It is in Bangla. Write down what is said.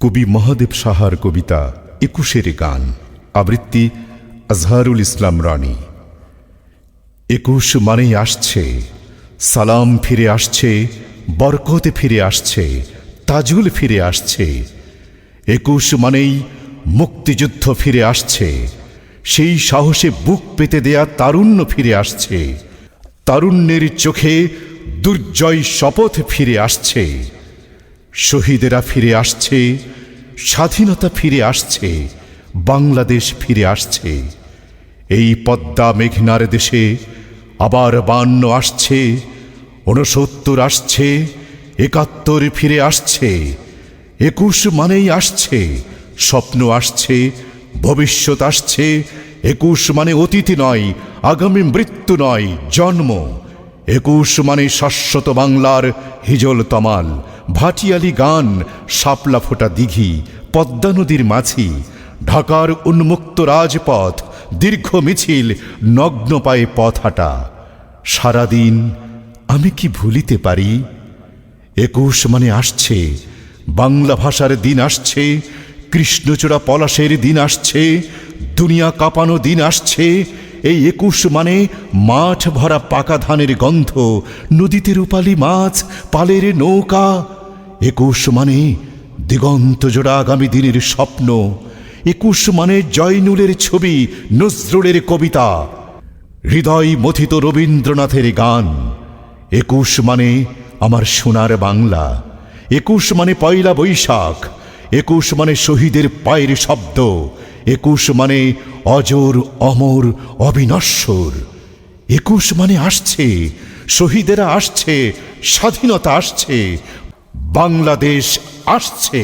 কবি মহাদেব সাহার কবিতা একুশের গান। আবৃত্তি আজহারুল ইসলাম রানী। একুশ মানেই আসছে, সালাম ফিরে আসছে, বরকতে ফিরে আসছে, তাজুল ফিরে আসছে। একুশ মানেই মুক্তিযুদ্ধ ফিরে আসছে, সেই সাহসে বুক পেতে দেয়া তারুণ্য ফিরে আসছে। তারুণ্যের চোখে দুর্জয় শপথ ফিরে আসছে। শহীদেরা ফিরে আসছে, স্বাধীনতা ফিরে আসছে, বাংলাদেশ ফিরে আসছে। এই পদ্মা মেঘনার দেশে আবার বান্ন আসছে, ঊনসত্তর আসছে, একাত্তর ফিরে আসছে, একুশ মানেই আসছে, স্বপ্ন আসছে, ভবিষ্যৎ আসছে, একুশ মানে অতীত নয়, আগামী মৃত্যু নয়, জন্ম। একুশ মানে শাশ্বত বাংলার হিজল তমাল। ভাটিয়ালি গান, শাপলা ফোটা দিঘি, পদ্মা নদীর মাঝি, ঢাকার উন্মুক্ত রাজপথ, দীর্ঘ মিছিল, নগ্ন পায়ে পথ হাঁটা। সারাদিন আমি কি ভুলিতে পারি? একুশ মানে আসছে, বাংলা ভাষার দিন আসছে, কৃষ্ণচূড়া পলাশের দিন আসছে, দুনিয়া কাঁপানো দিন আসছে, এই একুশ মানে মাঠ ভরা পাকা ধানের গন্ধ, নদীতে রূপালি মাছ, পালের নৌকা একুশ মানে দিগন্ত জোড়া আগামী দিনের স্বপ্ন। একুশ মানে জয়নুলের ছবি, নজরুলের কবিতা। হৃদয় মথিত রবীন্দ্রনাথের গান। একুশ মানে আমার সোনার বাংলা। একুশ মানে পয়লা বৈশাখ। একুশ মানে শহীদের পায়ের শব্দ। একুশ মানে অজর, অমর, অবিনশ্বর। একুশ মানে আসছে, শহীদেরা আসছে, স্বাধীনতা আসছে বাংলাদেশ আসছে।